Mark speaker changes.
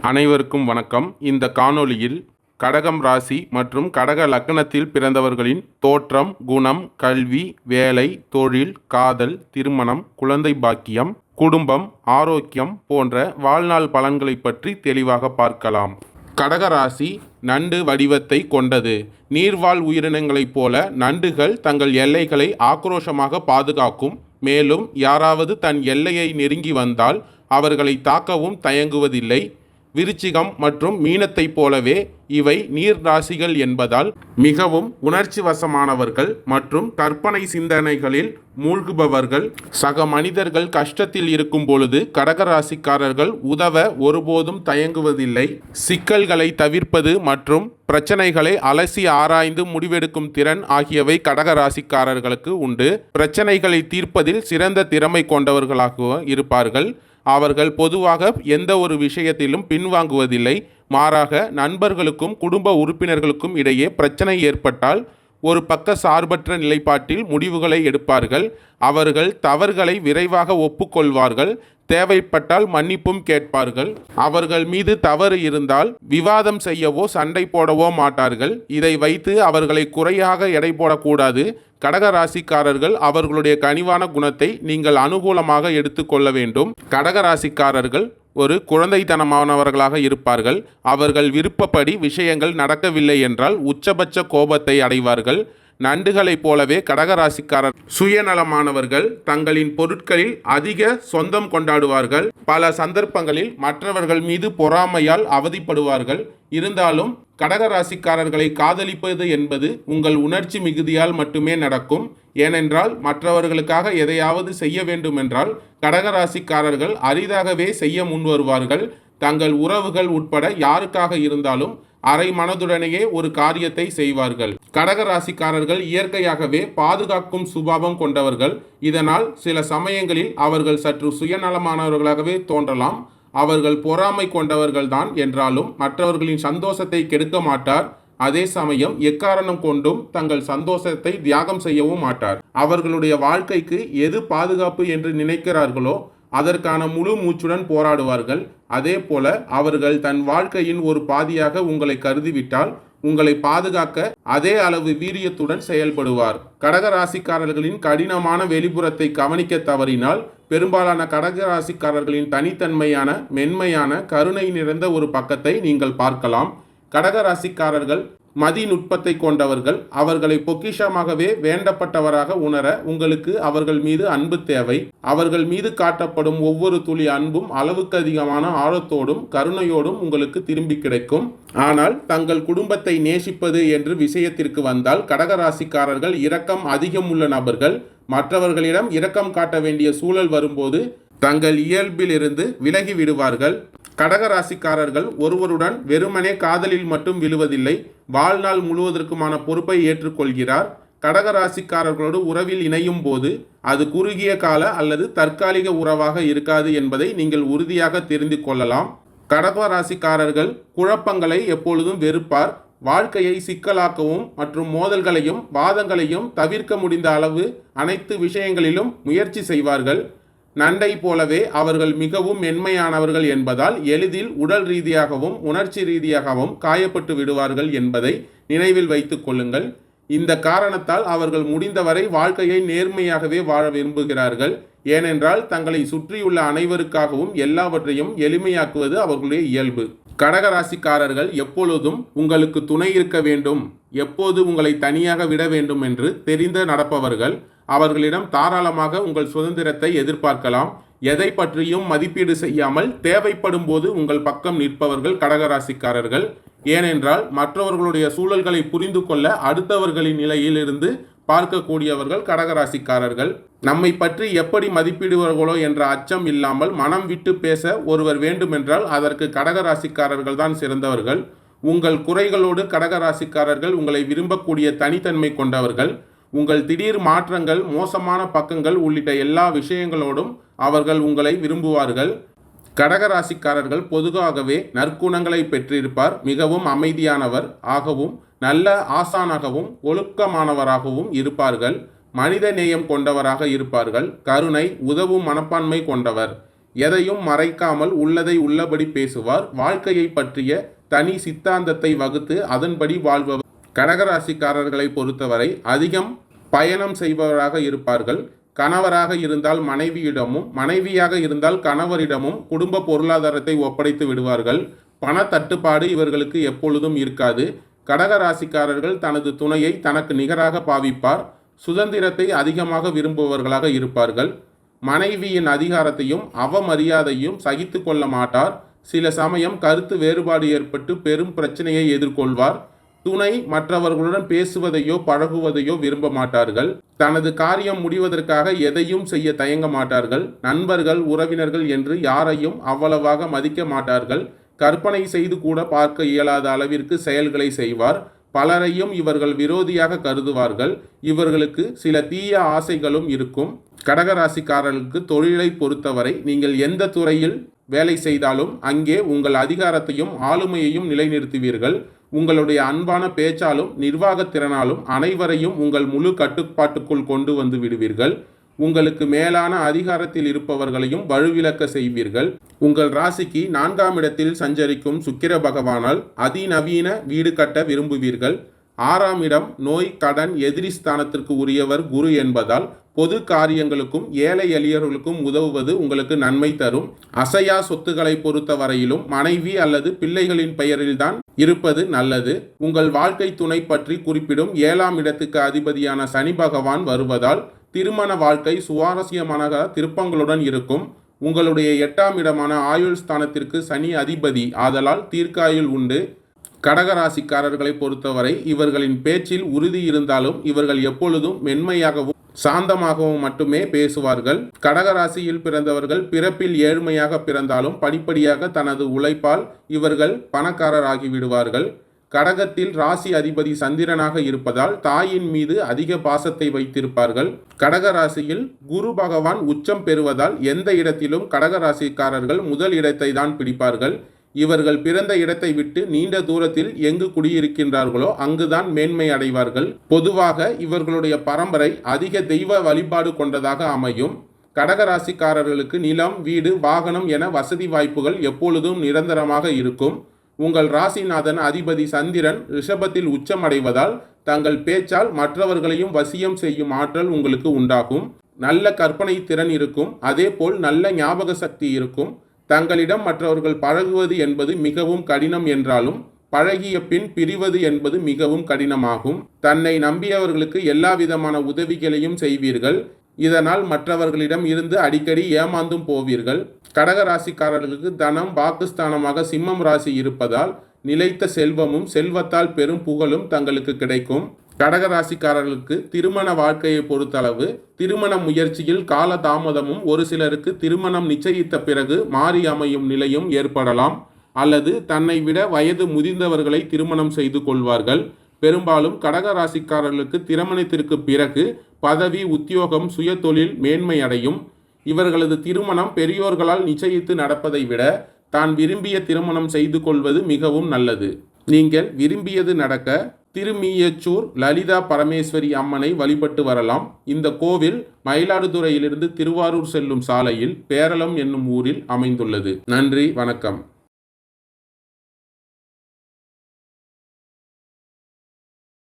Speaker 1: அனைவருக்கும் வணக்கம். இந்த காணொளியில் கடகம் ராசி மற்றும் கடக லக்னத்தில் பிறந்தவர்களின் தோற்றம் குணம் கல்வி வேலை தொழில் காதல் திருமணம் குழந்தை பாக்கியம் குடும்பம் ஆரோக்கியம் போன்ற வாழ்நாள் பலன்களை பற்றி தெளிவாக பார்க்கலாம். கடகராசி நண்டு வடிவத்தை கொண்டது. நீர்வாழ் உயிரினங்களைப் போல நண்டுகள் தங்கள் எல்லைகளை ஆக்ரோஷமாக பாதுகாக்கும். மேலும் யாராவது தன் எல்லையை நெருங்கி வந்தால் அவர்களை தாக்கவும் தயங்குவதில்லை. விருச்சிகம் மற்றும் மீனத்தைப் போலவே இவை நீர் ராசிகள் என்பதால் மிகவும் உணர்ச்சி வசமானவர்கள் மற்றும் கற்பனை சிந்தனைகளில் மூழ்குபவர்கள். சக மனிதர்கள் கஷ்டத்தில் இருக்கும் பொழுது கடகராசிக்காரர்கள் உதவ ஒருபோதும் தயங்குவதில்லை. சிக்கல்களை தவிர்ப்பது மற்றும் பிரச்சனைகளை அலசி ஆராய்ந்து முடிவெடுக்கும் திறன் ஆகியவை கடக ராசிக்காரர்களுக்கு உண்டு. பிரச்சனைகளை தீர்ப்பதில் சிறந்த திறமை கொண்டவர்களாக இருப்பார்கள். அவர்கள் பொதுவாக எந்த ஒரு விஷயத்திலும் பின்வாங்குவதில்லை. மாறாக நண்பர்களுக்கும் குடும்ப உறுப்பினர்களுக்கும் இடையே பிரச்சனை ஏற்பட்டால் ஒரு பக்க சார்பற்ற நிலைப்பாட்டில் முடிவுகளை எடுப்பார்கள். அவர்கள் தவறுகளை விரைவாக ஒப்புக்கொள்வார்கள். தேவைப்பட்டால் மன்னிப்பும் கேட்பார்கள். அவர்கள் மீது தவறு இருந்தால் விவாதம் செய்யவோ சண்டை போடவோ மாட்டார்கள். இதை வைத்து அவர்களை குறையாக எடை போடக்கூடாது. கடக ராசிக்காரர்கள் அவர்களுடைய கனிவான குணத்தை நீங்கள் அனுகூலமாக எடுத்துக்கொள்ள வேண்டும். கடக ராசிக்காரர்கள் ஒரு குழந்தைத்தனமானவர்களாக இருப்பார்கள். அவர்கள் விருப்பப்படி விஷயங்கள் நடக்கவில்லை என்றால் உச்சபட்ச கோபத்தை அடைவார்கள். நண்டுகளைப் போலவே கடகராசிக்காரர் சுயநலமானவர்கள் தங்களின் பொருட்களில் அதிக சொந்தம் கொண்டாடுவார்கள். பல சந்தர்ப்பங்களில் மற்றவர்கள் மீது பொறாமையால் அவதிப்படுவார்கள். இருந்தாலும் கடகராசிக்காரர்களை காதலிப்பது என்பது உங்கள் உணர்ச்சி மிகுதியால் மட்டுமே நடக்கும். ஏனென்றால் மற்றவர்களுக்காக எதையாவது செய்ய வேண்டுமென்றால் கடகராசிக்காரர்கள் அரிதாகவே செய்ய முன்வருவார்கள். தங்கள் உறவுகள் உட்பட யாருக்காக இருந்தாலும் அரை மனதுடனேயே ஒரு காரியத்தை செய்வார்கள். கடக ராசிக்காரர்கள் இயற்கையாகவே பாதுகாக்கும் சுபாவம் கொண்டவர்கள். இதனால் சில சமயங்களில் அவர்கள் சற்று சுயநலமானவர்களாகவே தோன்றலாம். அவர்கள் பொறாமை கொண்டவர்கள்தான் என்றாலும் மற்றவர்களின் சந்தோஷத்தை கெடுக்க மாட்டார். அதே சமயம் எக்காரணம் கொண்டும் தங்கள் சந்தோஷத்தை தியாகம் செய்யவும் மாட்டார். அவர்களுடைய வாழ்க்கைக்கு எது பாதுகாப்பு என்று நினைக்கிறார்களோ அதற்கான முழு மூச்சுடன் போராடுவார்கள். அதே போல அவர்கள் தன் வாழ்க்கையின் ஒரு பாதியாக உங்களை கருதிவிட்டால் உங்களை பாதுகாக்க அதே அளவு வீரியத்துடன் செயல்படுவார். கடக ராசிக்காரர்களின் கடினமான வெளிப்புறத்தை கவனிக்க தவறினால் பெரும்பாலான கடக ராசிக்காரர்களின் தனித்தன்மையான மென்மையான கருணை நிறைந்த ஒரு பக்கத்தை நீங்கள் பார்க்கலாம். கடக ராசிக்காரர்கள் மதி நுட்பத்தை கொண்டவர்கள் அவர்களை பொக்கிஷமாகவே வேண்டப்பட்டவராக உணர உங்களுக்கு அவர்கள் மீது அன்பு தேவை. அவர்கள் மீது காட்டப்படும் ஒவ்வொரு துளி அன்பும் அளவுக்கு அதிகமான ஆழத்தோடும் கருணையோடும் உங்களுக்கு திரும்பி கிடைக்கும். ஆனால் தங்கள் குடும்பத்தை நேசிப்பது என்று விஷயத்திற்கு வந்தால் கடகராசிக்காரர்கள் இரக்கம் அதிகம் உள்ள நபர்கள். மற்றவர்களிடம் இரக்கம் காட்ட வேண்டிய சூழல் வரும்போது தங்கள் இயல்பிலிருந்து விலகி விடுவார்கள். கடகராசிக்காரர்கள் ஒருவருடன் வெறுமனே காதலில் மட்டும் விழுவதில்லை. வாழ்நாள் முழுவதற்குமான பொறுப்பை ஏற்றுக்கொள்கிறார். கடகராசிக்காரர்களோடு உறவில் இணையும் போது அது குறுகிய கால அல்லது தற்காலிக உறவாக இருக்காது என்பதை நீங்கள் உறுதியாக தெரிந்து கொள்ளலாம். கடக ராசிக்காரர்கள் குழப்பங்களை எப்பொழுதும் வெறுப்பார். வாழ்க்கையை சிக்கலாக்கவும் மற்றும் மோதல்களையும் வாதங்களையும் தவிர்க்க முடிந்த அளவு அனைத்து விஷயங்களிலும் முயற்சி செய்வார்கள். நண்டை போலவே அவர்கள் மிகவும் மென்மையானவர்கள் என்பதால் எளிதில் உடல் ரீதியாகவும் உணர்ச்சி ரீதியாகவும் காயப்பட்டு விடுவார்கள் என்பதை நினைவில் வைத்துக் கொள்ளுங்கள். இந்த காரணத்தால் அவர்கள் முடிந்தவரை வாழ்க்கையை நேர்மையாகவே வாழ விரும்புகிறார்கள். ஏனென்றால் தங்களை சுற்றியுள்ள அனைவருக்காகவும் எல்லாவற்றையும் எளிமையாக்குவது அவர்களுடைய இயல்பு. கடகராசிக்காரர்கள் எப்பொழுதும் உங்களுக்கு துணை இருக்க வேண்டும். எப்போது உங்களை தனியாக விட வேண்டும் என்று தெரிந்து நடப்பவர்கள் அவர்களிடம் தாராளமாக உங்கள் சுதந்திரத்தை எதிர்பார்க்கலாம். எதை பற்றியும் மதிப்பீடு செய்யாமல் தேவைப்படும் போது உங்கள் பக்கம் நிற்பவர்கள் கடகராசிக்காரர்கள். ஏனென்றால் மற்றவர்களுடைய சூழல்களை புரிந்து கொள்ள அடுத்தவர்களின் நிலையிலிருந்து பார்க்கக்கூடியவர்கள் கடகராசிக்காரர்கள். நம்மை பற்றி எப்படி மதிப்பிடுவார்களோ என்ற அச்சம் இல்லாமல் மனம் விட்டு பேச ஒருவர் வேண்டுமென்றால் அதற்கு கடகராசிக்காரர்கள் தான் சிறந்தவர்கள். உங்கள் குறைகளோடு கடகராசிக்காரர்கள் உங்களை விரும்பக்கூடிய தனித்தன்மை கொண்டவர்கள். உங்கள் திடீர் மாற்றங்கள் மோசமான பக்கங்கள் உள்ளிட்ட எல்லா விஷயங்களோடும் அவர்கள் உங்களை விரும்புவார்கள். கடகராசிக்காரர்கள் பொதுவாகவே நற்குணங்களை பெற்றிருப்பார். மிகவும் அமைதியானவர் ஆகவும் நல்ல ஆசானாகவும் ஒழுக்கமானவராகவும் இருப்பார்கள். மனித நேயம் கொண்டவராக இருப்பார்கள். கருணை உதவும் மனப்பான்மை கொண்டவர். எதையும் மறைக்காமல் உள்ளதை உள்ளபடி பேசுவார். வாழ்க்கையை பற்றிய தனி சித்தாந்தத்தை வகுத்து அதன்படி வாழ்பவர். கடகராசிக்காரர்களை பொறுத்தவரை அதிகம் பயணம் செய்பவராக இருப்பார்கள். கணவராக இருந்தால் மனைவியிடமும் மனைவியாக இருந்தால் கணவரிடமும் குடும்ப பொருளாதாரத்தை ஒப்படைத்து விடுவார்கள். பண தட்டுப்பாடு இவர்களுக்கு எப்பொழுதும் இருக்காது. கடக ராசிக்காரர்கள் தனது துணையை தனக்கு நிகராக பாவிப்பார். சுதந்திரத்தை அதிகமாக விரும்புபவர்களாக இருப்பார்கள். மனைவியின் அதிகாரத்தையும் அவமரியாதையும் சகித்து கொள்ள மாட்டார். சில சமயம் கருத்து வேறுபாடு ஏற்பட்டு பெரும் பிரச்சனையை எதிர்கொள்வார். துணை மற்றவர்களுடன் பேசுவதையோ பழகுவதையோ விரும்ப மாட்டார்கள். தனது காரியம் முடிவதற்காக எதையும் செய்ய தயங்க மாட்டார்கள். நண்பர்கள் உறவினர்கள் என்று யாரையும் அவ்வளவாக மதிக்க மாட்டார்கள். கற்பனை செய்து கூட பார்க்க இயலாத அளவிற்கு செயல்களை செய்வார். பலரையும் இவர்கள் விரோதியாக கருதுவார்கள். இவர்களுக்கு சில தீய ஆசைகளும் இருக்கும். கடகராசிக்காரர்களுக்கு தொழிலை பொறுத்தவரை நீங்கள் எந்த துறையில் வேலை செய்தாலும் அங்கே உங்கள் அதிகாரத்தையும் ஆளுமையையும் நிலைநிறுத்துவீர்கள். உங்களுடைய அன்பான பேச்சாலும் நிர்வாகத் திறனாலும் அனைவரையும் உங்கள் முழு கட்டுப்பாட்டுக்குள் கொண்டு வந்து விடுவீர்கள். உங்களுக்கு மேலான அதிகாரத்தில் இருப்பவர்களையும் வலுவிழக்க செய்வீர்கள். உங்கள் ராசிக்கு நான்காம் இடத்தில் சஞ்சரிக்கும் சுக்கிர பகவானால் அதிநவீன வீடு கட்ட விரும்புவீர்கள். ஆறாம் இடம் நோய் கடன் எதிரி ஸ்தானத்திற்கு உரியவர் குரு என்பதால் பொது காரியங்களுக்கும் ஏழை எளியர்களுக்கும் உதவுவது உங்களுக்கு நன்மை தரும். அசையா சொத்துக்களை பொறுத்த வரையிலும் மனைவி அல்லது பிள்ளைகளின் பெயரில்தான் இருப்பது நல்லது. உங்கள் வாழ்க்கை துணை பற்றி குறிப்பிடும் ஏழாம் இடத்துக்கு அதிபதியான சனி பகவான் வருவதால் திருமண வாழ்க்கை சுவாரஸ்யமான திருப்பங்களுடன் இருக்கும். உங்களுடைய எட்டாம் இடமான ஆயுள் ஸ்தானத்திற்கு சனி அதிபதி ஆதலால் தீர்க்காயுள் உண்டு. கடகராசிக்காரர்களை பொறுத்தவரை இவர்களின் பேச்சில் உறுதி இருந்தாலும் இவர்கள் எப்பொழுதும் மென்மையாகவும் சாந்தமாகவும் மட்டுமே பேசுவார்கள். கடகராசியில் பிறந்தவர்கள் பிறப்பில் ஏழ்மையாக பிறந்தாலும் படிப்படியாக தனது உழைப்பால் இவர்கள் பணக்காரராகி விடுவார்கள் கடகத்தில் ராசி அதிபதி சந்திரனாக இருப்பதால் தாயின் மீது அதிக பாசத்தை வைத்திருப்பார்கள். கடக ராசியில் குரு பகவான் உச்சம் பெறுவதால் எந்த இடத்திலும் கடகராசிக்காரர்கள் முதல் இடத்தை தான் பிடிப்பார்கள். இவர்கள் பிறந்த இடத்தை விட்டு நீண்ட தூரத்தில் எங்கு குடியிருக்கின்றார்களோ அங்குதான் மேன்மை அடைவார்கள். பொதுவாக இவர்களுடைய பரம்பரை அதிக தெய்வ வழிபாடு கொண்டதாக அமையும். கடகராசிக்காரர்களுக்கு நிலம் வீடு வாகனம் என வசதி வாய்ப்புகள் எப்பொழுதும் நிரந்தரமாக இருக்கும். உங்கள் ராசிநாதன் அதிபதி சந்திரன் ரிஷபத்தில் உச்சமடைவதால் தங்கள் பேச்சால் மற்றவர்களையும் வசியம் செய்யும் ஆற்றல் உங்களுக்கு உண்டாகும். நல்ல கற்பனை திறன் இருக்கும். அதேபோல் நல்ல ஞாபக சக்தி இருக்கும். தங்களிடம் மற்றவர்கள் பழகுவது என்பது மிகவும் கடினம் என்றாலும் பழகிய பின் பிரிவது என்பது மிகவும் கடினமாகும். தன்னை நம்பியவர்களுக்கு எல்லா விதமான உதவிகளையும் செய்வீர்கள். இதனால் மற்றவர்களிடம் இருந்து அடிக்கடி ஏமாந்தும் போவீர்கள். கடக ராசிக்காரர்களுக்கு தனம் பாகிஸ்தானமாக சிம்மம் ராசி இருப்பதால் நிலைத்த செல்வமும் செல்வத்தால் பெரும் புகழும் தங்களுக்கு கிடைக்கும். கடகராசிக்காரர்களுக்கு திருமண வாழ்க்கையை பொறுத்தளவு திருமண முயற்சியில் கால தாமதமும் ஒரு சிலருக்கு திருமணம் நிச்சயித்த பிறகு மாறி அமையும் நிலையும் ஏற்படலாம். அல்லது தன்னை விட வயது முதிர்ந்தவர்களை திருமணம் செய்து கொள்வார்கள். பெரும்பாலும் கடகராசிக்காரர்களுக்கு திருமணத்திற்கு பிறகு பதவி உத்தியோகம் சுயதொழில் மேன்மை அடையும். இவர்களது திருமணம் பெரியோர்களால் நிச்சயித்து நடப்பதை விட தான் விரும்பிய திருமணம் செய்து கொள்வது மிகவும் நல்லது. நீங்கள் விரும்பியது நடக்க திருமீயச்சூர் லலிதா பரமேஸ்வரி அம்மனை வழிபட்டு வரலாம். இந்த கோவில் மயிலாடுதுறையிலிருந்து திருவாரூர் செல்லும் சாலையில் பேரளம் என்னும் ஊரில் அமைந்துள்ளது. நன்றி வணக்கம்.